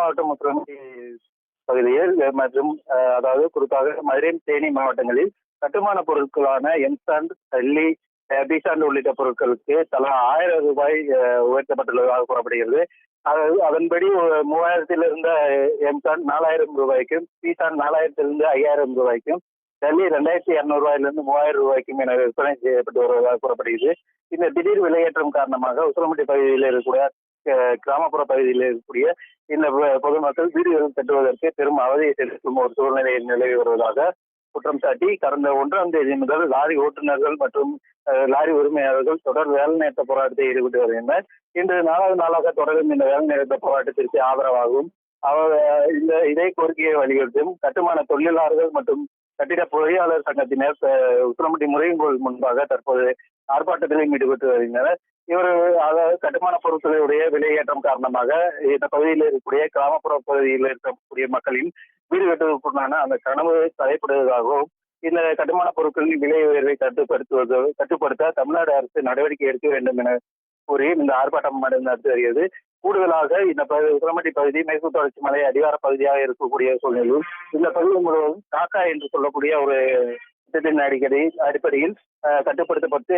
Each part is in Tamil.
மாவட்டம் மற்றும் பகுதியில் மற்றும் அதாவது குறிப்பாக மதுரை தேனி மாவட்டங்களில் கட்டுமான பொருட்களான எம்சாண்ட் சல்லி பிசாண்ட் உள்ளிட்ட பொருட்களுக்கு தலா ஆயிரம் ரூபாய் உயர்த்தப்பட்டுள்ளதாக கூறப்படுகிறது. அதாவது அதன்படி மூவாயிரத்திலிருந்து எம்சாண்ட் நாலாயிரம் ரூபாய்க்கும் பிசாண்ட் நாலாயிரத்திலிருந்து ஐயாயிரம் ரூபாய்க்கும் டெல்லி ரெண்டாயிரத்தி இரநூறு ரூபாயிலிருந்து மூவாயிரம் ரூபாய்க்கும் என விற்பனை செய்யப்பட்டு வருவதாக கூறப்படுகிறது. இந்த திடீர் விலையேற்றம் காரணமாக உசிலம்பட்டி பகுதியில் இருக்கக்கூடிய கிராமப்புற பகுதியில் இருக்கக்கூடிய இந்த பொதுமக்கள் வீடுகள் கட்டுவதற்கு பெரும் அவதியை செலுத்தும் ஒரு சூழ்நிலை நிலவி வருவதாக குற்றம் சாட்டி கடந்த ஒன்றாம் தேதி முதல் லாரி ஓட்டுநர்கள் மற்றும் லாரி உரிமையாளர்கள் தொடர் வேலை நிறுத்த போராட்டத்தில் ஈடுபட்டு வருகின்றனர். இன்று நாலாவது நாளாக தொடரும் இந்த வேலை நிறுத்த போராட்டத்திற்கு ஆதரவாகவும் அவர் இந்த இதே கோரிக்கையை வலியுறுத்தும் கட்டுமான தொழிலாளர்கள் மற்றும் கட்டிட பொறியாளர் சங்கத்தினர் அஹ், உசிலம்பட்டி முன்பாக தற்போது ஆர்ப்பாட்டத்திலும் ஈடுபட்டு வருகின்றனர். இவர் அதாவது கட்டுமான பொருட்களுடைய விலையேற்றம் காரணமாக இந்த பகுதியில் இருக்கக்கூடிய கிராமப்புற பகுதியில் இருக்கக்கூடிய மக்களின் வீடு கட்டுவதற்குண்டான அந்த கனவு தடைப்படுவதாகவும் இந்த கட்டுமான பொருட்களின் விலை உயர்வை கட்டுப்படுத்துவது கட்டுப்படுத்த தமிழ்நாடு அரசு நடவடிக்கை எடுக்க வேண்டும் என கூறி இந்த ஆர்ப்பாட்டம் நடந்து வருகிறது. கூடுதலாக இந்த பகுதி பகுதி மேற்கு தொடர்ச்சி மலை அடிவார பகுதியாக இருக்கக்கூடிய சூழ்நிலையில் இந்த பகுதி முழுவதும் காக்கா என்று சொல்லக்கூடிய ஒரு திட்டத்தின் அடிக்கடி அடிப்படையில் கட்டுப்படுத்தப்பட்டு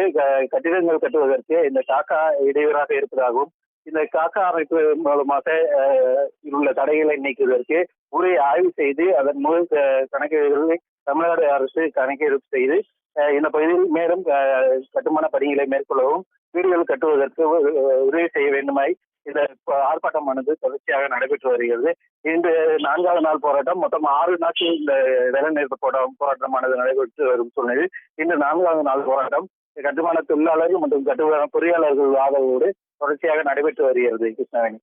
கட்டிடங்கள் கட்டுவதற்கு இந்த காக்கா இடையூறாக இருப்பதாகவும் இந்த காக்கா அமைப்பு மூலமாக அஹ், உள்ள தடைகளை நீக்குவதற்கு உரை ஆய்வு செய்து அதன் மூலம் க- கணக்கீடுகளை தமிழ்நாடு அரசு கணக்கெடுப்பு செய்து இந்த பகுதியில் மேலும் கட்டுமான பணிகளை மேற்கொள்ளவும் வீடுகள் கட்டுவதற்கு உதவி செய்ய வேண்டுமாய் இந்த ஆர்ப்பாட்டமானது தொடர்ச்சியாக நடைபெற்று வருகிறது. இன்று நான்காவது நாள் போராட்டம் மொத்தம் ஆறு நாட்கள் இந்த வேலைநிறுத்த போராட்டம் போராட்டமானது நடைபெற்று வரும் சூழ்நிலையில் இன்று நான்காவது நாள் போராட்டம். கட்டுமான தொழிலாளர்கள் மற்றும் கட்டுமான பொறியாளர்கள் ஆதரவோடு தொடர்ச்சியாக நடைபெற்று வருகிறது கிருஷ்ணவேணி.